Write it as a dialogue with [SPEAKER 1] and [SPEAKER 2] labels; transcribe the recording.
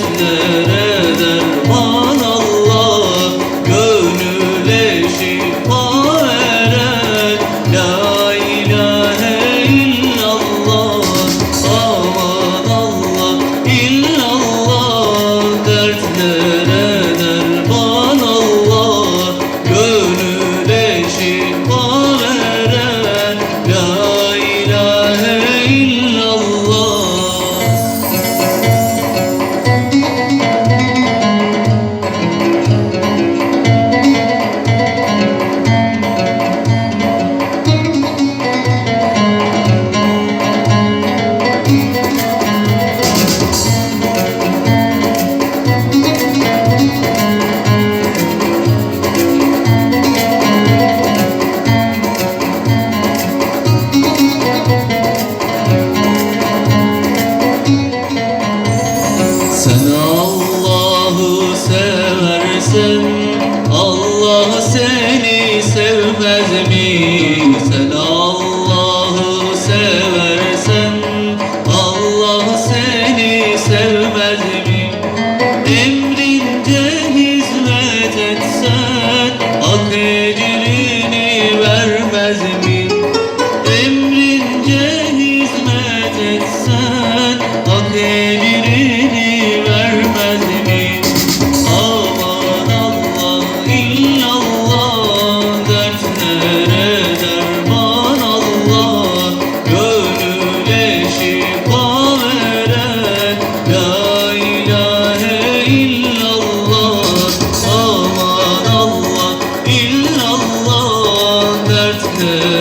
[SPEAKER 1] Christmas. Seversen Allah seni sevmez mi? Sen Allah'ı seversen Allah seni sevmez mi? Emrince hizmet etsen Hak ecrini vermez mi? Emrince hizmet etsen Hak ecrini Good.